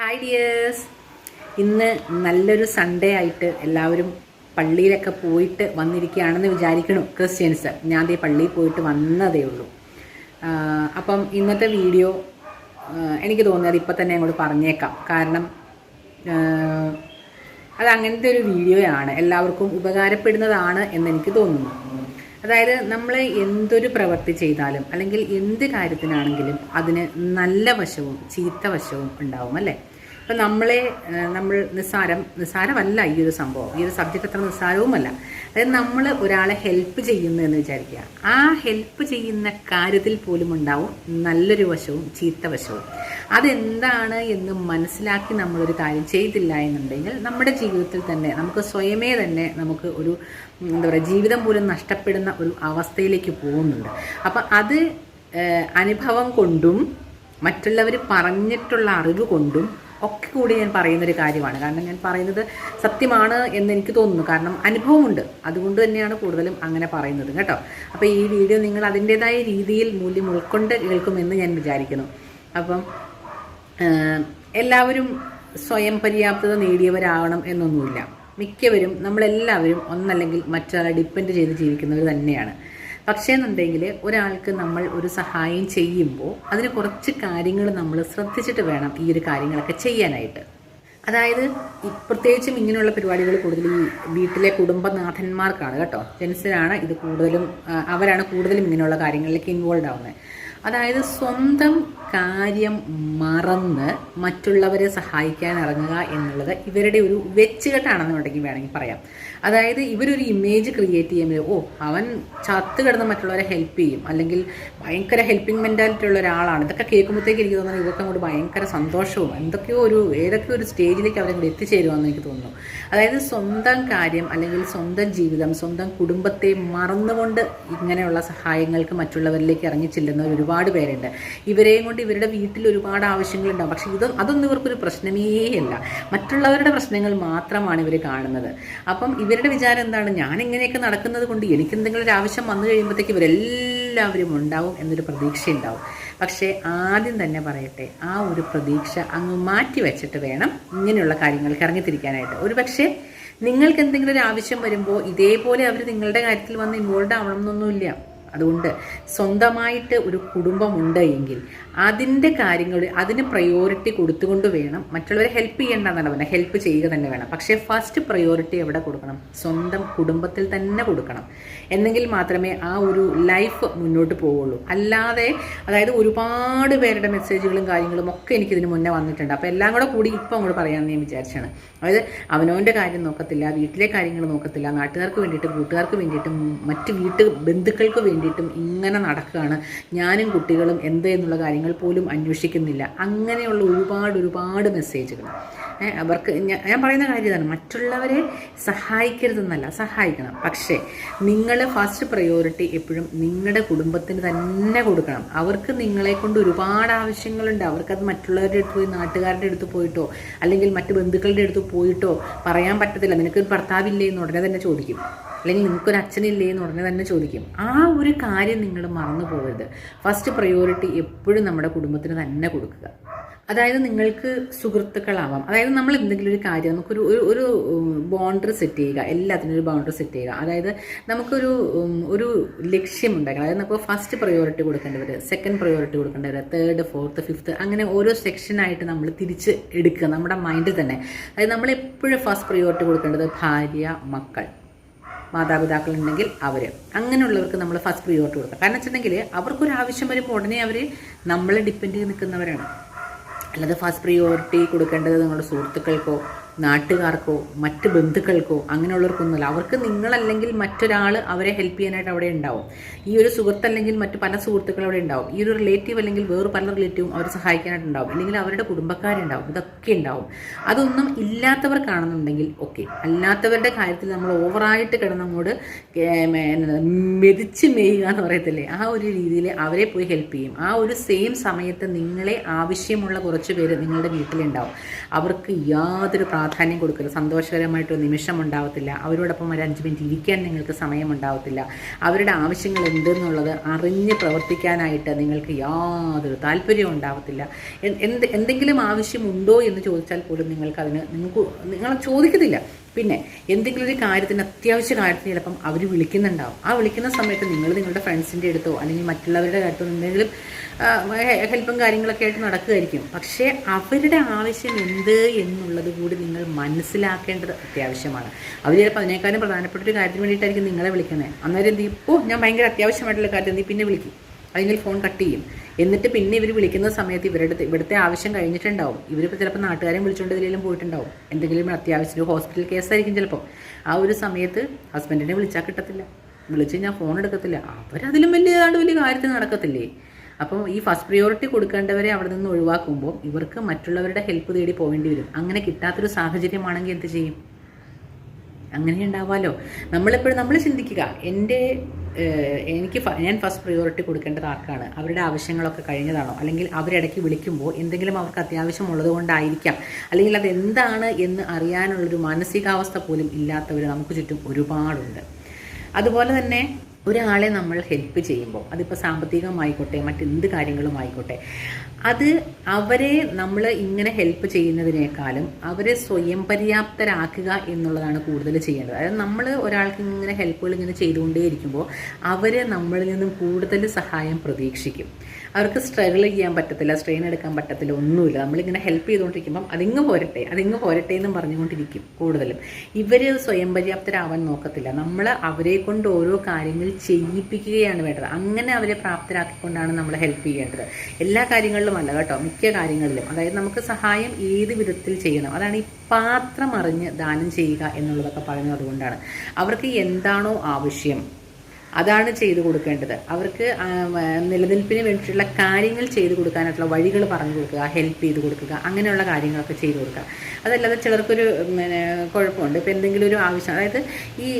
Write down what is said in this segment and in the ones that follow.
Hi dears ഇന്ന് നല്ലൊരു Sunday ആയിട്ട് എല്ലാവരും പള്ളിയിലൊക്കെ പോയിട്ട് വന്നിരിക്കുകയാണെന്ന് വിചാരിക്കണു ക്രിസ്ത്യൻസ് ഞാൻ ദേ പള്ളിയിൽ പോയിട്ട് വന്നതേ ഉള്ളൂ. അപ്പം ഇന്നത്തെ വീഡിയോ എനിക്ക് തോന്നിയത് ഇപ്പം തന്നെ അങ്ങോട്ട് പറഞ്ഞേക്കാം. കാരണം അത് അങ്ങനത്തെ ഒരു വീഡിയോയാണ്. എല്ലാവർക്കും ഉപകാരപ്പെടുന്നതാണ് എന്നെനിക്ക് തോന്നുന്നു. അതായത് നമ്മൾ എന്തൊരു പ്രവൃത്തി ചെയ്താലും അല്ലെങ്കിൽ എന്ത് കാര്യത്തിനാണെങ്കിലും അതിന് നല്ല വശവും ചീത്ത വശവും ഉണ്ടാവും അല്ലേ? അപ്പം നമ്മളെ നമ്മൾ നിസ്സാരം നിസ്സാരമല്ല ഈ ഒരു സംഭവം. ഈ ഒരു സബ്ജക്റ്റ് അത്ര നിസ്സാരവുമല്ല. അതായത് നമ്മൾ ഒരാളെ ഹെൽപ്പ് ചെയ്യുന്നു എന്ന് വിചാരിക്കുക. ആ ഹെൽപ്പ് ചെയ്യുന്ന കാര്യത്തിൽ പോലും ഉണ്ടാവും നല്ലൊരു വശവും ചീത്ത വശവും. അതെന്താണ് എന്ന് മനസ്സിലാക്കി നമ്മളൊരു കാര്യം ചെയ്തില്ല എന്നുണ്ടെങ്കിൽ നമ്മുടെ ജീവിതത്തിൽ തന്നെ നമുക്ക് സ്വയമേ തന്നെ നമുക്ക് ഒരു എന്താ പറയുക ജീവിതം പോലും നഷ്ടപ്പെടുന്ന ഒരു അവസ്ഥയിലേക്ക് പോകുന്നുണ്ട്. അപ്പം അത് അനുഭവം കൊണ്ടും മറ്റുള്ളവർ പറഞ്ഞിട്ടുള്ള അറിവ് കൊണ്ടും ഒക്കെ കൂടി ഞാൻ പറയുന്നൊരു കാര്യമാണ്. കാരണം ഞാൻ പറയുന്നത് സത്യമാണ് എന്ന് എനിക്ക് തോന്നുന്നു. കാരണം അനുഭവമുണ്ട്. അതുകൊണ്ട് തന്നെയാണ് കൂടുതലും അങ്ങനെ പറയുന്നത് കേട്ടോ. അപ്പോൾ ഈ വീഡിയോ നിങ്ങൾ അതിന്റെതായ രീതിയിൽ മൂല്യം ഉൾക്കൊണ്ട് കേൾക്കുമെന്ന് ഞാൻ വിചാരിക്കുന്നു. അപ്പം എല്ലാവരും സ്വയം പര്യാപ്തത നേടിയവരാകണം എന്നൊന്നുമില്ല. മിക്കവരും നമ്മളെല്ലാവരും ഒന്നല്ലെങ്കിൽ മറ്റൊരാളെ ഡിപ്പെൻഡ് ചെയ്ത് ജീവിക്കുന്നവർ തന്നെയാണ്. പക്ഷേ എന്നുണ്ടെങ്കിൽ ഒരാൾക്ക് നമ്മൾ ഒരു സഹായം ചെയ്യുമ്പോൾ അതിന് കുറച്ച് കാര്യങ്ങൾ നമ്മൾ ശ്രദ്ധിച്ചിട്ട് വേണം ഈ ഒരു കാര്യങ്ങളൊക്കെ ചെയ്യാനായിട്ട്. അതായത് പ്രത്യേകിച്ചും ഇങ്ങനെയുള്ള പരിപാടികൾ കൂടുതൽ ഈ വീട്ടിലെ കുടുംബനാഥന്മാർക്കാണ് കേട്ടോ. ജെൻസിനാണ് ഇത് കൂടുതലും അവരാണ് കൂടുതലും ഇങ്ങനെയുള്ള കാര്യങ്ങളിലേക്ക് ഇൻവോൾവ് ആവുന്നത്. അതായത് സ്വന്തം കാര്യം മറന്ന് മറ്റുള്ളവരെ സഹായിക്കാൻ ഇറങ്ങുക എന്നുള്ളത് ഇവരുടെ ഒരു വെച്ചുകെട്ടാണെന്നുണ്ടെങ്കിൽ വേണമെങ്കിൽ പറയാം. അതായത് ഇവരൊരു ഇമേജ് ക്രിയേറ്റ് ചെയ്യുമ്പോൾ ഓ അവൻ ചത്ത് കിടന്ന് മറ്റുള്ളവരെ ഹെൽപ്പ് ചെയ്യും. അല്ലെങ്കിൽ ഭയങ്കര ഹെൽപ്പിംഗ് മെന്റാലിറ്റി ഉള്ള ഒരാളാണ്. ഇതൊക്കെ കേൾക്കുമ്പോഴത്തേക്ക് എനിക്ക് തോന്നുന്നത് ഇവർക്ക് അങ്ങോട്ട് ഭയങ്കര സന്തോഷവും എന്തൊക്കെയോ ഒരു ഏതൊക്കെയോ ഒരു സ്റ്റേജിലേക്ക് അവരങ്ങോട്ട് എത്തിച്ചേരുമെന്ന് എനിക്ക് തോന്നുന്നു. അതായത് സ്വന്തം കാര്യം അല്ലെങ്കിൽ സ്വന്തം ജീവിതം സ്വന്തം കുടുംബത്തെ മറന്നുകൊണ്ട് ഇങ്ങനെയുള്ള സഹായങ്ങൾക്ക് മറ്റുള്ളവരിലേക്ക് ഇറങ്ങി ചെല്ലുന്ന ഒരുപാട് പേരുണ്ട്. ഇവരെയും കൊണ്ട് ഇവരുടെ വീട്ടിൽ ഒരുപാട് ആവശ്യങ്ങളുണ്ടാവും. പക്ഷേ ഇത് അതൊന്നും ഇവർക്കൊരു പ്രശ്നമേ അല്ല. മറ്റുള്ളവരുടെ പ്രശ്നങ്ങൾ മാത്രമാണ് ഇവർ കാണുന്നത്. അപ്പം ഇവരുടെ വിചാരം എന്താണ്? ഞാൻ ഇങ്ങനെയൊക്കെ നടക്കുന്നത് കൊണ്ട് എനിക്ക് എന്തെങ്കിലും ഒരു ആവശ്യം വന്നു കഴിയുമ്പോഴത്തേക്ക് ഇവരെല്ലാവരും ഉണ്ടാവും എന്നൊരു പ്രതീക്ഷ ഉണ്ടാവും പക്ഷേ ആദ്യം തന്നെ പറയട്ടെ ആ ഒരു പ്രതീക്ഷ അങ്ങ് മാറ്റി വെച്ചിട്ട് വേണം ഇങ്ങനെയുള്ള കാര്യങ്ങൾക്ക് ഇറങ്ങിത്തിരിക്കാനായിട്ട്. ഒരു പക്ഷേ നിങ്ങൾക്ക് എന്തെങ്കിലും ഒരു ആവശ്യം വരുമ്പോൾ ഇതേപോലെ അവർ നിങ്ങളുടെ കാര്യത്തിൽ വന്ന് ഇൻവോൾവ് ആവണം എന്നൊന്നുമില്ല. അതുകൊണ്ട് സ്വന്തമായിട്ട് ഒരു കുടുംബമുണ്ട് എങ്കിൽ അതിന്റെ കാര്യങ്ങൾ അതിന് പ്രയോറിറ്റി കൊടുത്തുകൊണ്ട് വേണം. മറ്റുള്ളവരെ ഹെൽപ്പ് ചെയ്യേണ്ടെന്നല്ല പറഞ്ഞാൽ ഹെൽപ്പ് ചെയ്യുക തന്നെ വേണം. പക്ഷേ ഫസ്റ്റ് പ്രയോറിറ്റി എവിടെ കൊടുക്കണം? സ്വന്തം കുടുംബത്തിൽ തന്നെ കൊടുക്കണം. എന്നെങ്കിൽ മാത്രമേ ആ ഒരു ലൈഫ് മുന്നോട്ട് പോവുള്ളൂ. അല്ലാതെ അതായത് ഒരുപാട് പേരുടെ മെസ്സേജുകളും കാര്യങ്ങളും ഒക്കെ എനിക്കിതിന് മുന്നേ വന്നിട്ടുണ്ട്. അപ്പോൾ എല്ലാം കൂടെ കൂടി ഇപ്പം അങ്ങോട്ട് പറയാമെന്ന് ഞാൻ വിചാരിച്ചാണ്. അതായത് അവനവന്റെ കാര്യം നോക്കത്തില്ല വീട്ടിലെ കാര്യങ്ങൾ നോക്കത്തില്ല നാട്ടുകാർക്ക് വേണ്ടിയിട്ടും കൂട്ടുകാർക്ക് വേണ്ടിയിട്ടും മറ്റ് വീട്ട് ബന്ധുക്കൾക്ക് വേണ്ടിയിട്ടും ഇങ്ങനെ നടക്കുകയാണ് ഞാനും കുട്ടികളും എന്ത് എന്നുള്ള കാര്യങ്ങൾ പോലും അന്വേഷിക്കുന്നില്ല. അങ്ങനെയുള്ള ഒരുപാട് ഒരുപാട് മെസ്സേജുകൾ അവർക്ക് ഞാൻ പറയുന്ന കാര്യം ഇതാണ്. മറ്റുള്ളവരെ സഹായിക്കരുതെന്നല്ല സഹായിക്കണം. പക്ഷേ നിങ്ങൾ ഫസ്റ്റ് പ്രയോറിറ്റി എപ്പോഴും നിങ്ങളുടെ കുടുംബത്തിന് തന്നെ കൊടുക്കണം. അവർക്ക് നിങ്ങളെ കൊണ്ട് ഒരുപാട് ആവശ്യങ്ങളുണ്ട്. അവർക്കത് മറ്റുള്ളവരുടെ അടുത്ത് പോയി നാട്ടുകാരുടെ അടുത്ത് പോയിട്ടോ അല്ലെങ്കിൽ മറ്റു ബന്ധുക്കളുടെ അടുത്ത് പോയിട്ടോ പറയാൻ പറ്റത്തില്ല. നിനക്കൊരു ഭർത്താവില്ലേ എന്ന് ഉടനെ തന്നെ ചോദിക്കും. അല്ലെങ്കിൽ നിങ്ങൾക്കൊരു അച്ഛനില്ലേ എന്ന് ഉടനെ തന്നെ ചോദിക്കും. ആ ഒരു കാര്യം നിങ്ങൾ മറന്നു പോകരുത് ഫസ്റ്റ് പ്രയോറിറ്റി എപ്പോഴും നമ്മുടെ കുടുംബത്തിന് തന്നെ കൊടുക്കുക. അതായത് നിങ്ങൾക്ക് സുഹൃത്തുക്കളാവാം. അതായത് നമ്മൾ എന്തെങ്കിലും ഒരു കാര്യം നമുക്കൊരു ഒരു ഒരു ബൗണ്ടറി സെറ്റ് ചെയ്യുക. എല്ലാത്തിനും ഒരു ബൗണ്ടറി സെറ്റ് ചെയ്യുക. അതായത് നമുക്കൊരു ഒരു ലക്ഷ്യം ഉണ്ടാക്കണം അതായത് നമുക്ക് ഫസ്റ്റ് പ്രയോറിറ്റി കൊടുക്കേണ്ടവർ സെക്കൻഡ് പ്രയോറിറ്റി കൊടുക്കേണ്ടവർ തേർഡ് ഫോർത്ത് ഫിഫ്ത്ത് അങ്ങനെ ഓരോ സെക്ഷനായിട്ട് നമ്മൾ തിരിച്ച് എടുക്കുക. നമ്മുടെ മൈൻഡിൽ തന്നെ. അതായത് നമ്മൾ എപ്പോഴും ഫസ്റ്റ് പ്രയോറിറ്റി കൊടുക്കേണ്ടത്? ഭാര്യ മക്കൾ മാതാപിതാക്കൾ ഉണ്ടെങ്കിൽ അവർ അങ്ങനെയുള്ളവർക്ക് നമ്മൾ ഫസ്റ്റ് പ്രിയോറിറ്റി കൊടുക്കുക കാരണം വെച്ചിട്ടുണ്ടെങ്കിൽ അവർക്കൊരു ആവശ്യം വരുമ്പോൾ ഉടനെ അവർ നമ്മളെ ഡിപ്പെൻഡ് ചെയ്ത് നിൽക്കുന്നവരാണ്. അല്ലാതെ ഫസ്റ്റ് പ്രിയോറിറ്റി കൊടുക്കേണ്ടത് നിങ്ങളുടെ സുഹൃത്തുക്കൾക്കോ നാട്ടുകാർക്കോ മറ്റ് ബന്ധുക്കൾക്കോ അങ്ങനെയുള്ളവർക്കൊന്നുമല്ല. അവർക്ക് നിങ്ങളല്ലെങ്കിൽ മറ്റൊരാൾ അവരെ ഹെൽപ്പ് ചെയ്യാനായിട്ട് അവിടെ ഉണ്ടാവും. ഈ ഒരു സുഹൃത്തല്ലെങ്കിൽ മറ്റ് പല സുഹൃത്തുക്കൾ അവിടെ ഉണ്ടാവും. ഈ ഒരു റിലേറ്റീവ് അല്ലെങ്കിൽ വേറെ പല റിലേറ്റീവും അവരെ സഹായിക്കാനായിട്ട് ഉണ്ടാവും അല്ലെങ്കിൽ അവരുടെ കുടുംബക്കാരുണ്ടാവും. ഇതൊക്കെ ഉണ്ടാവും. അതൊന്നും ഇല്ലാത്തവർക്കാണെന്നുണ്ടെങ്കിൽ ഓക്കെ അല്ലാത്തവരുടെ കാര്യത്തിൽ നമ്മൾ ഓവറായിട്ട് കിടന്നങ്ങോട് മെതിച്ച് മേയുക എന്ന് പറയത്തില്ലേ? ആ ഒരു രീതിയിൽ അവരെ പോയി ഹെൽപ്പ് ചെയ്യും. ആ ഒരു സെയിം സമയത്ത് നിങ്ങളെ ആവശ്യമുള്ള കുറച്ച് പേര് നിങ്ങളുടെ വീട്ടിലുണ്ടാവും. അവർക്ക് യാതൊരു പ്രാധാന്യം പ്രാധാന്യം കൊടുക്കില്ല സന്തോഷകരമായിട്ടൊരു നിമിഷം ഉണ്ടാവത്തില്ല. അവരോടൊപ്പം ഒരു അഞ്ച് മിനിറ്റ് ഇരിക്കാൻ നിങ്ങൾക്ക് സമയമുണ്ടാവത്തില്ല അവരുടെ ആവശ്യങ്ങൾ എന്തെന്നുള്ളത് അറിഞ്ഞ് പ്രവർത്തിക്കാനായിട്ട് നിങ്ങൾക്ക് യാതൊരു താല്പര്യവും ഉണ്ടാവത്തില്ല. എന്ത് എന്തെങ്കിലും ആവശ്യമുണ്ടോ എന്ന് ചോദിച്ചാൽ പോലും നിങ്ങൾക്ക് അതിന് നിങ്ങൾക്ക് നിങ്ങൾ ചോദിക്കത്തില്ല പിന്നെ എന്തെങ്കിലും ഒരു കാര്യത്തിന് അത്യാവശ്യ കാര്യത്തിന് ചിലപ്പം അവർ വിളിക്കുന്നുണ്ടാവും. ആ വിളിക്കുന്ന സമയത്ത് നിങ്ങൾ നിങ്ങളുടെ ഫ്രണ്ട്സിന്റെ അടുത്തോ അല്ലെങ്കിൽ മറ്റുള്ളവരുടെ അടുത്തോ എന്തെങ്കിലും ഹെൽപ്പും കാര്യങ്ങളൊക്കെ ആയിട്ട് നടക്കുമായിരിക്കും പക്ഷേ അവരുടെ ആവശ്യം എന്ത് എന്നുള്ളത് കൂടി നിങ്ങൾ മനസ്സിലാക്കേണ്ടത് അത്യാവശ്യമാണ്. അവർ ചിലപ്പോൾ അതിനേക്കാളും പ്രധാനപ്പെട്ട ഒരു കാര്യത്തിന് വേണ്ടിയിട്ടായിരിക്കും നിങ്ങളെ വിളിക്കുന്നത്. അന്നേരം എന്ത് ചെയ്യും? ഞാൻ ഭയങ്കര അത്യാവശ്യമായിട്ടുള്ള കാര്യം എന്ത് പിന്നെ വിളിക്കും. അല്ലെങ്കിൽ ഫോൺ കട്ട് ചെയ്യും. എന്നിട്ട് പിന്നെ ഇവർ വിളിക്കുന്ന സമയത്ത് ഇവരുടെ ഇവിടുത്തെ ആവശ്യം കഴിഞ്ഞിട്ടുണ്ടാവും. ഇവരിപ്പോൾ ചിലപ്പോൾ നാട്ടുകാരെ വിളിച്ചുകൊണ്ട് ഇതിലും പോയിട്ടുണ്ടാവും. എന്തെങ്കിലും അത്യാവശ്യം ഒരു ഹോസ്പിറ്റൽ കേസായിരിക്കും ചിലപ്പോൾ ആ ഒരു സമയത്ത് ഹസ്ബൻഡിനെ വിളിച്ചാൽ കിട്ടത്തില്ല. വിളിച്ച് ഞാൻ ഫോൺ എടുക്കത്തില്ല. അവരതിലും വലിയ ഏതാണ്ട് വലിയ കാര്യത്തിൽ നടക്കത്തില്ലേ? അപ്പം ഈ ഫസ്റ്റ് പ്രിയോറിറ്റി കൊടുക്കേണ്ടവരെ അവിടെ നിന്ന് ഒഴിവാക്കുമ്പോൾ ഇവർക്ക് മറ്റുള്ളവരുടെ ഹെൽപ്പ് തേടി പോകേണ്ടി വരും. അങ്ങനെ കിട്ടാത്തൊരു സാഹചര്യമാണെങ്കിൽ എന്ത് ചെയ്യും? അങ്ങനെ ഉണ്ടാവാമല്ലോ നമ്മളെപ്പോഴും നമ്മൾ ചിന്തിക്കുക എന്റെ എനിക്ക് ഞാൻ ഫസ്റ്റ് പ്രയോറിറ്റി കൊടുക്കേണ്ടത് ആർക്കാണ്? അവരുടെ ആവശ്യങ്ങളൊക്കെ കഴിഞ്ഞതാണോ? അല്ലെങ്കിൽ അവരിടയ്ക്ക് വിളിക്കുമ്പോൾ എന്തെങ്കിലും അവർക്ക് അത്യാവശ്യമുള്ളത് കൊണ്ടായിരിക്കാം. അല്ലെങ്കിൽ അത് എന്താണ് എന്ന് അറിയാനുള്ളൊരു മാനസികാവസ്ഥ പോലും ഇല്ലാത്തവർ നമുക്ക് ചുറ്റും ഒരുപാടുണ്ട്. അതുപോലെ തന്നെ ഒരാളെ നമ്മൾ ഹെൽപ്പ് ചെയ്യുമ്പോൾ അതിപ്പോൾ സാമ്പത്തികമായിക്കോട്ടെ മറ്റെന്ത് കാര്യങ്ങളും ആയിക്കോട്ടെ അത് അവരെ നമ്മൾ ഇങ്ങനെ ഹെൽപ്പ് ചെയ്യുന്നതിനേക്കാളും അവരെ സ്വയം പര്യാപ്തരാക്കുക എന്നുള്ളതാണ് കൂടുതൽ ചെയ്യേണ്ടത്. അതായത് നമ്മൾ ഒരാൾക്ക് ഇങ്ങനെ ഹെൽപ്പുകൾ ഇങ്ങനെ ചെയ്തുകൊണ്ടേയിരിക്കുമ്പോൾ അവരെ നമ്മളിൽ നിന്നും കൂടുതൽ സഹായം പ്രതീക്ഷിക്കും. അവർക്ക് സ്ട്രഗിൾ ചെയ്യാൻ പറ്റത്തില്ല സ്ട്രെയിൻ എടുക്കാൻ പറ്റത്തില്ല ഒന്നുമില്ല. നമ്മളിങ്ങനെ ഹെൽപ്പ് ചെയ്തുകൊണ്ടിരിക്കുമ്പം അതിങ്ങ് പോരട്ടെ അതിങ്ങ് പോരട്ടെ എന്നും പറഞ്ഞുകൊണ്ടിരിക്കും കൂടുതലും. ഇവർ സ്വയം പര്യാപ്തരാവാൻ നോക്കത്തില്ല. നമ്മൾ അവരെ കൊണ്ട് ഓരോ കാര്യങ്ങൾ ചെയ്യിപ്പിക്കുകയാണ് വേണ്ടത്. അങ്ങനെ അവരെ പ്രാപ്തരാക്കിക്കൊണ്ടാണ് നമ്മൾ ഹെൽപ്പ് ചെയ്യേണ്ടത്. എല്ലാ കാര്യങ്ങളിലും അല്ല കേട്ടോ മിക്ക കാര്യങ്ങളിലും. അതായത് നമുക്ക് സഹായം ഏത് വിധത്തിൽ ചെയ്യണം? അതാണ് ഈ പാത്രം അറിഞ്ഞ് ദാനം ചെയ്യുക എന്നുള്ളതൊക്കെ പറയുന്നത് അവർക്ക് എന്താണോ ആവശ്യം. അതാണ് ചെയ്തു കൊടുക്കേണ്ടത്. അവർക്ക് നിലനിൽപ്പിന് വേണ്ടിയിട്ടുള്ള കാര്യങ്ങൾ ചെയ്തു കൊടുക്കാനായിട്ടുള്ള വഴികൾ പറഞ്ഞു കൊടുക്കുക ഹെൽപ്പ് ചെയ്ത് കൊടുക്കുക അങ്ങനെയുള്ള കാര്യങ്ങളൊക്കെ ചെയ്തു കൊടുക്കുക. അതല്ലാതെ ചിലർക്കൊരു പിന്നെ കുഴപ്പമുണ്ട്. ഇപ്പം എന്തെങ്കിലും ഒരു ആവശ്യം അതായത് ഈ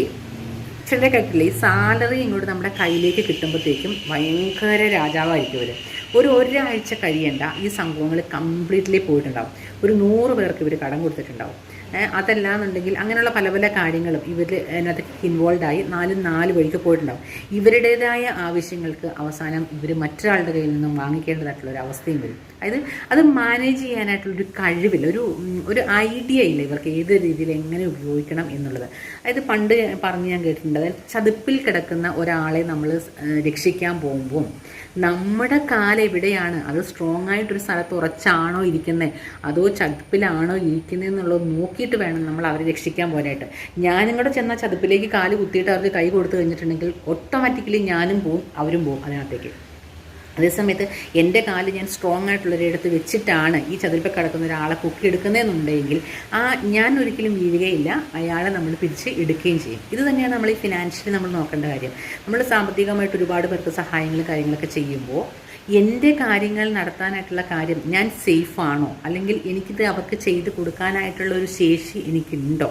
ചിലരെ കേട്ടില്ലേ ഈ സാലറി ഇങ്ങോട്ട് നമ്മുടെ കയ്യിലേക്ക് കിട്ടുമ്പോഴത്തേക്കും ഭയങ്കര രാജാവായിരിക്കും അവർ ഒരു ഒരാഴ്ച കഴിയേണ്ട ഈ സംഭവങ്ങൾ കംപ്ലീറ്റ്ലി പോയിട്ടുണ്ടാവും. ഒരു നൂറ് പേർക്ക് ഇവർ കടം കൊടുത്തിട്ടുണ്ടാവും. അതല്ലാന്നുണ്ടെങ്കിൽ അങ്ങനെയുള്ള പല പല കാര്യങ്ങളും ഇവർ അതിനകത്ത് ഇൻവോൾവ് ആയി നാലും നാല് വഴിക്ക് പോയിട്ടുണ്ടാവും. ഇവരുടേതായ ആവശ്യങ്ങൾക്ക് അവസാനം ഇവർ മറ്റൊരാളുടെ കയ്യിൽ നിന്നും വാങ്ങിക്കേണ്ടതായിട്ടുള്ള ഒരു അവസ്ഥയും വരും. അതായത് അത് മാനേജ് ചെയ്യാനായിട്ടുള്ളൊരു കഴിവില്ല. ഒരു ഒരു ഐഡിയ ഇല്ല ഇവർക്ക് ഏത് രീതിയിൽ എങ്ങനെ ഉപയോഗിക്കണം എന്നുള്ളത്. അതായത് പണ്ട് പറഞ്ഞ് ഞാൻ കേട്ടിട്ടുണ്ട്. അതായത് ചതുപ്പിൽ കിടക്കുന്ന ഒരാളെ നമ്മൾ രക്ഷിക്കാൻ പോകുമ്പോൾ നമ്മുടെ കാൽ എവിടെയാണ്? അത് സ്ട്രോങ് ആയിട്ടൊരു സ്ഥലത്ത് ഉറച്ചാണോ ഇരിക്കുന്നത് അതോ ചതുപ്പിലാണോ ഇരിക്കുന്നത് എന്നുള്ളത് നോക്കിയിട്ട് വേണം നമ്മൾ അവരെ രക്ഷിക്കാൻ പോകാനായിട്ട്. ഞാനും കൂടെ ചെന്നാൽ ചതുപ്പിലേക്ക് കാൽ കുത്തിയിട്ട് അവർക്ക് കൈ കൊടുത്തു കഴിഞ്ഞിട്ടുണ്ടെങ്കിൽ ഓട്ടോമാറ്റിക്കലി ഞാനും പോവും അവരും പോവും അതിനകത്തേക്ക്. അതേസമയത്ത് എന്റെ കാൽ ഞാൻ സ്ട്രോങ് ആയിട്ടുള്ളൊരിടത്ത് വെച്ചിട്ടാണ് ഈ ചതുരപ്പിൽ കിടക്കുന്ന ഒരാളെ പൊക്കിയെടുക്കുന്നതെന്നുണ്ടെങ്കിൽ ആ ഞാൻ ഒരിക്കലും വീഴുകയില്ല. അയാളെ നമ്മൾ പിരിച്ച് എടുക്കുകയും ചെയ്യും. ഇത് തന്നെയാണ് നമ്മൾ ഈ ഫിനാൻഷ്യലി നമ്മൾ നോക്കേണ്ട കാര്യം. നമ്മൾ സാമ്പത്തികമായിട്ട് ഒരുപാട് പേർക്ക് സഹായങ്ങളും കാര്യങ്ങളൊക്കെ ചെയ്യുമ്പോൾ എന്റെ കാര്യങ്ങൾ നടത്താനായിട്ടുള്ള കാര്യം ഞാൻ സേഫാണോ അല്ലെങ്കിൽ എനിക്കിത് അവർക്ക് ചെയ്ത് കൊടുക്കാനായിട്ടുള്ള ഒരു ശേഷി എനിക്കുണ്ടോ?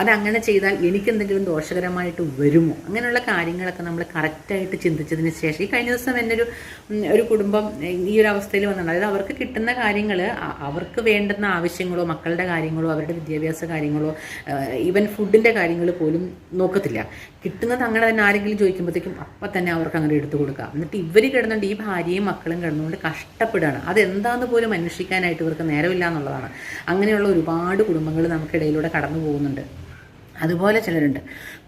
അതങ്ങനെ ചെയ്താൽ എനിക്കെന്തെങ്കിലും ദോഷകരമായിട്ട് വരുമോ? അങ്ങനെയുള്ള കാര്യങ്ങളൊക്കെ നമ്മൾ കറക്റ്റായിട്ട് ചിന്തിച്ചതിന് ശേഷം ഈ കഴിഞ്ഞ ദിവസം എന്റെ ഒരു ഒരു കുടുംബം ഈ ഒരു അവസ്ഥയിൽ വന്നിട്ടുണ്ട്. അതായത് അവർക്ക് കിട്ടുന്ന കാര്യങ്ങൾ അവർക്ക് വേണ്ടുന്ന ആവശ്യങ്ങളോ മക്കളുടെ കാര്യങ്ങളോ അവരുടെ വിദ്യാഭ്യാസ കാര്യങ്ങളോ ഈവൻ ഫുഡിന്റെ കാര്യങ്ങൾ പോലും നോക്കത്തില്ല. കിട്ടുന്നത് അങ്ങനെ തന്നെ ആരെങ്കിലും ചോദിക്കുമ്പോഴത്തേക്കും അപ്പം തന്നെ അവർക്ക് അങ്ങനെ എടുത്തു കൊടുക്കുക. എന്നിട്ട് ഇവർ കിടന്നുകൊണ്ട് ഈ ഭാര്യയും മക്കളും കിടന്നുകൊണ്ട് കഷ്ടപ്പെടുകയാണ്. അതെന്താന്ന് പോലും അന്വേഷിക്കാനായിട്ട് ഇവർക്ക് നേരമില്ല എന്നുള്ളതാണ്. അങ്ങനെയുള്ള ഒരുപാട് കുടുംബങ്ങൾ നമുക്കിടയിലൂടെ കടന്നു പോകുന്നുണ്ട്. അതുപോലെ ചിലരുണ്ട്.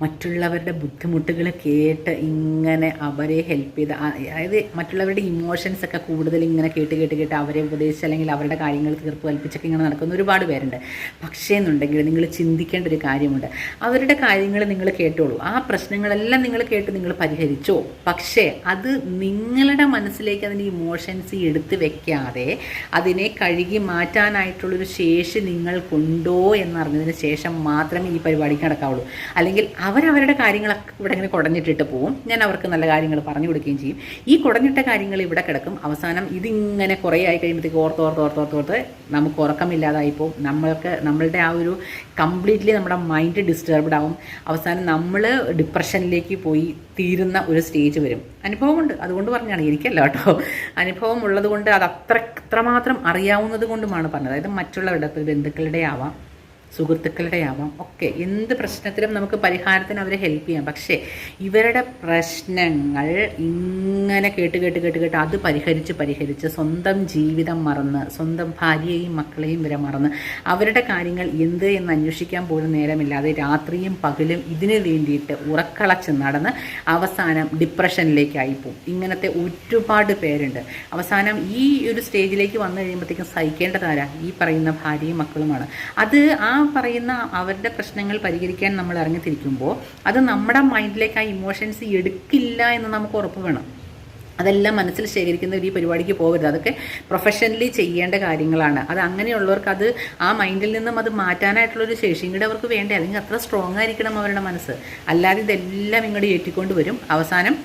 മറ്റുള്ളവരുടെ ബുദ്ധിമുട്ടുകൾ കേട്ട് ഇങ്ങനെ അവരെ ഹെൽപ്പ് ചെയ്ത് അതായത് മറ്റുള്ളവരുടെ ഇമോഷൻസ് ഒക്കെ കൂടുതൽ ഇങ്ങനെ കേട്ട് കേട്ട് കേട്ട് അവരെ ഉപദേശിച്ച് അല്ലെങ്കിൽ അവരുടെ കാര്യങ്ങൾ തീർപ്പ് കൽപ്പിച്ചൊക്കെ ഇങ്ങനെ നടക്കുന്ന ഒരുപാട് പേരുണ്ട്. പക്ഷേ എന്നുണ്ടെങ്കിൽ നിങ്ങൾ ചിന്തിക്കേണ്ട ഒരു കാര്യമുണ്ട്. അവരുടെ കാര്യങ്ങൾ നിങ്ങൾ കേട്ടോളൂ. ആ പ്രശ്നങ്ങളെല്ലാം നിങ്ങൾ കേട്ട് നിങ്ങൾ പരിഹരിച്ചോ. പക്ഷേ അത് നിങ്ങളുടെ മനസ്സിലേക്ക് അതിന്റെ ഇമോഷൻസ് എടുത്തു വെക്കാതെ അതിനെ കഴുകി മാറ്റാനായിട്ടുള്ളൊരു ശേഷി നിങ്ങൾക്കുണ്ടോ എന്നറിഞ്ഞതിന് ശേഷം മാത്രമേ ഈ പരിപാടിക്ക് നടക്കാവുള്ളൂ അല്ലെങ്കിൽ അവരവരുടെ കാര്യങ്ങളൊക്കെ ഇവിടെ ഇങ്ങനെ കുടഞ്ഞിട്ടിട്ട് പോവും. ഞാൻ അവർക്ക് നല്ല കാര്യങ്ങൾ പറഞ്ഞു കൊടുക്കുകയും ചെയ്യും. ഈ കുടഞ്ഞിട്ട കാര്യങ്ങൾ ഇവിടെ കിടക്കും. അവസാനം ഇതിങ്ങനെ കുറേ ആയി കഴിയുമ്പോഴത്തേക്ക് ഓർത്ത് ഓർത്ത് ഓർത്ത് ഓർത്ത് നമുക്ക് ഉറക്കമില്ലാതായി പോകും നമ്മൾക്ക് നമ്മളുടെ ആ ഒരു കംപ്ലീറ്റ്ലി നമ്മുടെ മൈൻഡ് ഡിസ്റ്റർബ്ഡ് ആവും. അവസാനം നമ്മൾ ഡിപ്രഷനിലേക്ക് പോയി തീരുന്ന ഒരു സ്റ്റേജ് വരും. അനുഭവമുണ്ട്. അതുകൊണ്ട് പറഞ്ഞാണ് എനിക്കല്ല കേട്ടോ. അനുഭവം ഉള്ളത് കൊണ്ട് അത് അത്ര അത്രമാത്രം അറിയാവുന്നത് കൊണ്ടുമാണ് പറഞ്ഞത്. അതായത് മറ്റുള്ളവരുടെ ബന്ധുക്കളുടെ ആവാം. സുഹൃത്തുക്കളുടെ ആവാം. ഒക്കെ എന്ത് പ്രശ്നത്തിലും നമുക്ക് പരിഹാരത്തിന് അവരെ ഹെൽപ്പ് ചെയ്യാം. പക്ഷേ ഇവരുടെ പ്രശ്നങ്ങൾ ഇങ്ങനെ കേട്ട് കേട്ട് കേട്ട് കേട്ട് അത് പരിഹരിച്ച് പരിഹരിച്ച് സ്വന്തം ജീവിതം മറന്ന് സ്വന്തം ഭാര്യയെയും മക്കളെയും വരെ മറന്ന് അവരുടെ കാര്യങ്ങൾ എന്ത് എന്ന് അന്വേഷിക്കാൻ പോലും നേരമില്ലാതെ രാത്രിയും പകലും ഇതിനു വേണ്ടിയിട്ട് ഉറക്കളച്ച് നടന്ന് അവസാനം ഡിപ്രഷനിലേക്കായി പോകും ഇങ്ങനത്തെ ഒരുപാട് പേരുണ്ട്. അവസാനം ഈ ഒരു സ്റ്റേജിലേക്ക് വന്നു കഴിയുമ്പോഴത്തേക്കും സഹിക്കേണ്ടതാരാ ഈ പറയുന്ന ഭാര്യയും മക്കളുമാണ്. അത് ആ പറയുന്ന അവരുടെ പ്രശ്നങ്ങൾ പരിഹരിക്കാൻ നമ്മൾ ഇറങ്ങിത്തിരിക്കുമ്പോൾ അത് നമ്മുടെ മൈൻഡിലേക്ക് ആ ഇമോഷൻസ് എടുക്കില്ല എന്ന് നമുക്ക് ഉറപ്പ് വേണം. അതെല്ലാം മനസ്സിൽ ശേഖരിക്കുന്ന ഒരു പരിപാടിക്ക് പോകരുത്. അതൊക്കെ പ്രൊഫഷണലി ചെയ്യേണ്ട കാര്യങ്ങളാണ്. അത് അങ്ങനെയുള്ളവർക്ക് അത് ആ മൈൻഡിൽ നിന്നും അത് മാറ്റാനായിട്ടുള്ളൊരു ശേഷിയും കൂടെ അവർക്ക് വേണ്ടേ? അല്ലെങ്കിൽ അത്ര സ്ട്രോങ് ആയിരിക്കണം അവരുടെ മനസ്സ്. അല്ലാതെ ഇതെല്ലാം ഇങ്ങോട്ട് ഏറ്റിക്കൊണ്ട് വരും. അവസാനം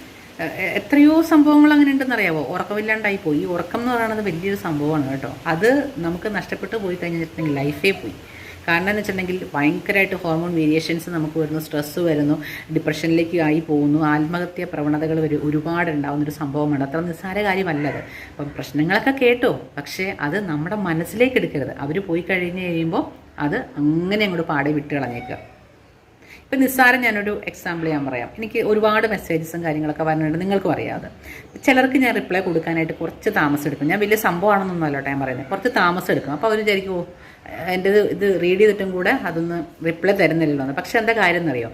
എത്രയോ സംഭവങ്ങൾ അങ്ങനെ ഉണ്ടെന്ന് അറിയാവോ? ഉറക്കമില്ലാണ്ടായി പോയി. ഉറക്കം എന്ന് പറയുന്നത് വലിയൊരു സംഭവമാണ് കേട്ടോ. അത് നമുക്ക് നഷ്ടപ്പെട്ടു പോയി കഴിഞ്ഞിട്ടുണ്ടെങ്കിൽ ലൈഫേ പോയി. കാരണം എന്ന് വെച്ചിട്ടുണ്ടെങ്കിൽ ഭയങ്കരമായിട്ട് ഹോർമോൺ വേരിയേഷൻസ് നമുക്ക് വരുന്നു സ്ട്രെസ്സ് വരുന്നു ഡിപ്രഷനിലേക്ക് ആയി പോകുന്നു ആത്മഹത്യ പ്രവണതകൾ ഒരു ഒരുപാട് ഉണ്ടാകുന്ന ഒരു സംഭവമാണ്. അത്ര നിസ്സാര കാര്യമല്ല അത്. അപ്പം പ്രശ്നങ്ങളൊക്കെ കേട്ടോ പക്ഷേ അത് നമ്മുടെ മനസ്സിലേക്ക് എടുക്കരുത്. അവർ പോയി കഴിഞ്ഞ് കഴിയുമ്പോൾ അത് അങ്ങനെ അങ്ങോട്ട് പാടെ വിട്ട് കളഞ്ഞേക്കുക. ഇപ്പം നിസ്സാരം ഞാനൊരു എക്സാമ്പിൾ ഞാൻ പറയാം. എനിക്ക് ഒരുപാട് മെസ്സേജസും കാര്യങ്ങളൊക്കെ വരുന്നുണ്ട് നിങ്ങൾക്കും അറിയാതെ ചിലർക്ക് ഞാൻ റിപ്ലൈ കൊടുക്കാനായിട്ട് കുറച്ച് താമസം എടുക്കും. ഞാൻ വലിയ സംഭവമാണെന്നൊന്നും അല്ലോട്ടെ ഞാൻ പറയുന്നത്. കുറച്ച് താമസം എടുക്കും. അപ്പോൾ അവർ വിചാരിക്കും ഓ എന്റെ ഇത് റീഡ് ചെയ്തിട്ടും കൂടെ അതൊന്ന് റിപ്ലൈ തരുന്നില്ലല്ലോ പക്ഷെ എന്താ കാര്യം എന്നറിയോ?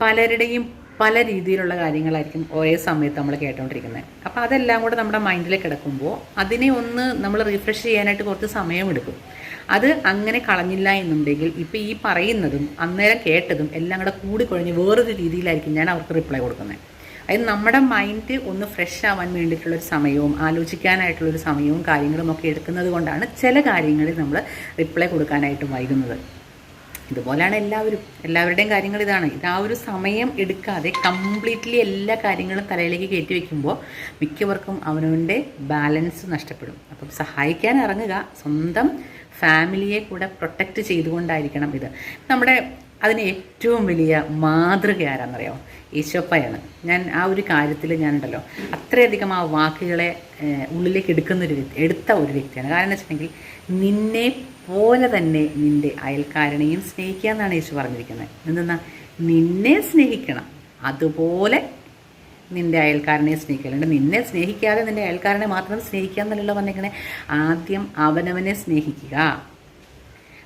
പലരുടെയും പല രീതിയിലുള്ള കാര്യങ്ങളായിരിക്കും ഒരേ സമയത്ത് നമ്മൾ കേട്ടോണ്ടിരിക്കുന്നത് അപ്പോൾ അതെല്ലാം കൂടെ നമ്മുടെ മൈൻഡിൽ കിടക്കുമ്പോൾ അതിനെ ഒന്ന് നമ്മൾ റിഫ്രഷ് ചെയ്യാനായിട്ട് കുറച്ച് സമയമെടുക്കും. അത് അങ്ങനെ കളഞ്ഞില്ല എന്നുണ്ടെങ്കിൽ ഇപ്പോൾ ഈ പറയുന്നതും അന്നേരം കേട്ടതും എല്ലാം കൂടെ കൂടിക്കൊഴിഞ്ഞ് വേറൊരു രീതിയിലായിരിക്കും ഞാൻ അവർക്ക് റിപ്ലൈ കൊടുക്കുന്നത് അതായത് നമ്മുടെ മൈൻഡ് ഒന്ന് ഫ്രഷ് ആവാൻ വേണ്ടിയിട്ടുള്ളൊരു സമയവും ആലോചിക്കാനായിട്ടുള്ളൊരു സമയവും കാര്യങ്ങളും ഒക്കെ എടുക്കുന്നത് കൊണ്ടാണ് ചില കാര്യങ്ങളിൽ നമ്മൾ റിപ്ലൈ കൊടുക്കാനായിട്ട് വൈകുന്നത്. ഇതുപോലെയാണ് എല്ലാവരും. എല്ലാവരുടെയും കാര്യങ്ങൾ ഇതാണ്. ഇത് ആ ഒരു സമയം എടുക്കാതെ കംപ്ലീറ്റ്ലി എല്ലാ കാര്യങ്ങളും തലയിലേക്ക് കയറ്റി വയ്ക്കുമ്പോൾ മിക്കവർക്കും അവനവന്റെ ബാലൻസ് നഷ്ടപ്പെടും. അപ്പം സഹായിക്കാൻ ഇറങ്ങുക. സ്വന്തം ഫാമിലിയെ കൂടെ പ്രൊട്ടക്റ്റ് ചെയ്തുകൊണ്ടായിരിക്കണം ഇത്. നമ്മുടെ അതിന് ഏറ്റവും വലിയ മാതൃക ആരാന്നറിയാമോ ഈശോപ്പയാണ്. ഞാൻ ആ ഒരു കാര്യത്തിൽ ഞാനുണ്ടല്ലോ. അത്രയധികം ആ വാക്കുകളെ ഉള്ളിലേക്ക് എടുക്കുന്ന ഒരു വ്യക്തി എടുത്ത ഒരു വ്യക്തിയാണ്. കാരണം എന്ന് വെച്ചിട്ടുണ്ടെങ്കിൽ നിന്നെ പോലെ തന്നെ നിന്റെ അയൽക്കാരനെയും സ്നേഹിക്കുക എന്നാണ് യേശു പറഞ്ഞിരിക്കുന്നത്. എന്തെന്നാ? നിന്നെ സ്നേഹിക്കണം. അതുപോലെ നിന്റെ അയൽക്കാരനെ സ്നേഹിക്കുക അല്ലാണ്ട് നിന്നെ സ്നേഹിക്കാതെ നിന്റെ അയൽക്കാരനെ മാത്രം സ്നേഹിക്കുക എന്നല്ലല്ലോ പറഞ്ഞേക്കണേ ആദ്യം അവനവനെ സ്നേഹിക്കുക.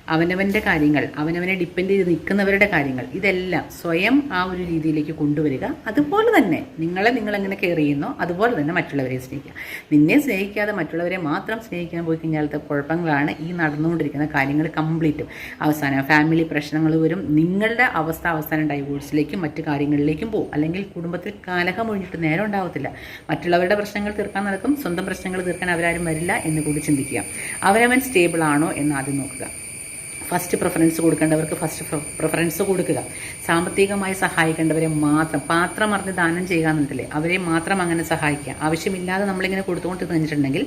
അവനവന്റെ കാര്യങ്ങൾ അവനവനെ ഡിപ്പെൻഡ് ചെയ്ത് നിൽക്കുന്നവരുടെ കാര്യങ്ങൾ ഇതെല്ലാം സ്വയം ആ ഒരു രീതിയിലേക്ക് കൊണ്ടുവരിക. അതുപോലെ തന്നെ നിങ്ങളെ നിങ്ങൾ എങ്ങനെ കെയർ ചെയ്യുന്നോ അതുപോലെ തന്നെ മറ്റുള്ളവരെ സ്നേഹിക്കുക. നിന്നെ സ്നേഹിക്കാതെ മറ്റുള്ളവരെ മാത്രം സ്നേഹിക്കാൻ പോയി കഴിഞ്ഞാലത്തെ കുഴപ്പങ്ങളാണ്. ഈ നടന്നുകൊണ്ടിരിക്കുന്ന കാര്യങ്ങൾ കംപ്ലീറ്റും അവസാനം ഫാമിലി പ്രശ്നങ്ങൾ വരും. നിങ്ങളുടെ അവസ്ഥ അവസാനം ഡൈവോഴ്സിലേക്കും മറ്റു കാര്യങ്ങളിലേക്കും പോകും. അല്ലെങ്കിൽ കുടുംബത്തിൽ കാലകം ഒഴിഞ്ഞിട്ട് നേരം ഉണ്ടാവത്തില്ല. മറ്റുള്ളവരുടെ പ്രശ്നങ്ങൾ തീർക്കാൻ നടക്കും. സ്വന്തം പ്രശ്നങ്ങൾ തീർക്കാൻ അവരാരും വരില്ല എന്ന് കൂടി ചിന്തിക്കുക. അവരവൻ സ്റ്റേബിൾ ആണോ എന്ന് ആദ്യം നോക്കുക. ഫസ്റ്റ് പ്രിഫറൻസ് കൊടുക്കേണ്ടവർക്ക് ഫസ്റ്റ് പ്രിഫറൻസ് കൊടുക്കുക. സാമ്പത്തികമായി സഹായിക്കേണ്ടവരെ മാത്രം പാത്രം അറിഞ്ഞ് ദാനം ചെയ്യുക എന്നിട്ടില്ലേ അവരെ മാത്രം അങ്ങനെ സഹായിക്കുക. ആവശ്യമില്ലാതെ നമ്മളിങ്ങനെ കൊടുത്തുകൊണ്ട് കഴിഞ്ഞിട്ടുണ്ടെങ്കിൽ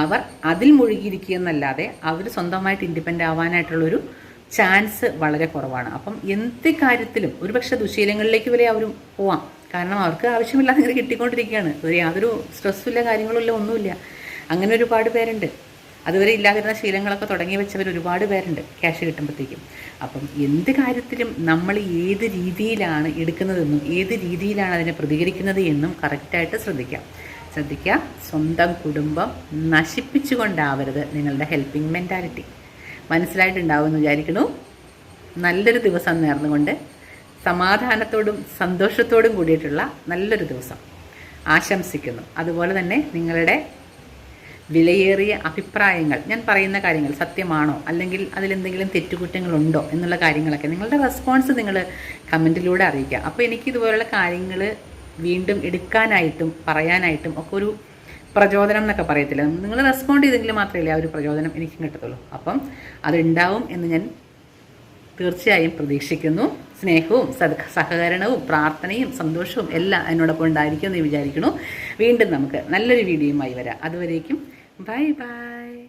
അവർ അതിൽ മുഴുകിയിരിക്കുക എന്നല്ലാതെ അവർ സ്വന്തമായിട്ട് ഇൻഡിപെൻഡ് ആവാനായിട്ടുള്ളൊരു ചാൻസ് വളരെ കുറവാണ്. അപ്പം എന്ത് കാര്യത്തിലും ഒരുപക്ഷെ ദുശീലങ്ങളിലേക്ക് വരെ അവർ പോവാം. കാരണം അവർക്ക് ആവശ്യമില്ലാതെ ഇങ്ങനെ കിട്ടിക്കൊണ്ടിരിക്കുകയാണ്. ഒരു യാതൊരു കാര്യങ്ങളും ഇല്ല ഒന്നുമില്ല. അങ്ങനെ ഒരുപാട് പേരുണ്ട്. അതുവരെ ഇല്ലാതിരുന്ന ശീലങ്ങളൊക്കെ തുടങ്ങി വെച്ചവർ ഒരുപാട് പേരുണ്ട് ക്യാഷ് കിട്ടുമ്പോഴത്തേക്കും അപ്പം എന്ത് കാര്യത്തിലും നമ്മൾ ഏത് രീതിയിലാണ് എടുക്കുന്നതെന്നും ഏത് രീതിയിലാണ് അതിനെ പ്രതികരിക്കുന്നത് എന്നും കറക്റ്റായിട്ട് ശ്രദ്ധിക്കാം. ശ്രദ്ധിക്കുക. സ്വന്തം കുടുംബം നശിപ്പിച്ചുകൊണ്ടാവരുത് നിങ്ങളുടെ ഹെൽപ്പിംഗ് മെന്റാലിറ്റി മനസ്സിലായിട്ടുണ്ടാവുമെന്ന് വിചാരിക്കുന്നു. നല്ലൊരു ദിവസം നേർന്നുകൊണ്ട് സമാധാനത്തോടും സന്തോഷത്തോടും കൂടിയിട്ടുള്ള നല്ലൊരു ദിവസം. ആശംസിക്കുന്നു. അതുപോലെ തന്നെ നിങ്ങളുടെ വിലയേറിയ അഭിപ്രായങ്ങൾ. ഞാൻ പറയുന്ന കാര്യങ്ങൾ സത്യമാണോ? അല്ലെങ്കിൽ അതിലെന്തെങ്കിലും തെറ്റുകുറ്റങ്ങളുണ്ടോ? എന്നുള്ള കാര്യങ്ങളൊക്കെ. നിങ്ങളുടെ റെസ്പോൺസ് നിങ്ങൾ കമന്റിലൂടെ അറിയിക്കുക. അപ്പോൾ എനിക്ക് ഇതുപോലുള്ള കാര്യങ്ങൾ വീണ്ടും എടുക്കാനായിട്ടും പറയാനായിട്ടും ഒക്കെ ഒരു പ്രചോദനം എന്നൊക്കെ പറയത്തില്ല. നിങ്ങൾ റെസ്പോണ്ട് ചെയ്തെങ്കിൽ മാത്രമേ ആ ഒരു പ്രചോദനം എനിക്കും കിട്ടത്തുള്ളൂ. അപ്പം അതുണ്ടാവും എന്ന് ഞാൻ തീർച്ചയായും പ്രതീക്ഷിക്കുന്നു. സ്നേഹവും സദ് സഹകരണവും പ്രാർത്ഥനയും സന്തോഷവും എല്ലാം എന്നോടൊപ്പം ഉണ്ടായിരിക്കും എന്ന് വിചാരിക്കുന്നു. വീണ്ടും നമുക്ക് നല്ലൊരു വീഡിയോയുമായി വരാം. അതുവരേക്കും Bye bye.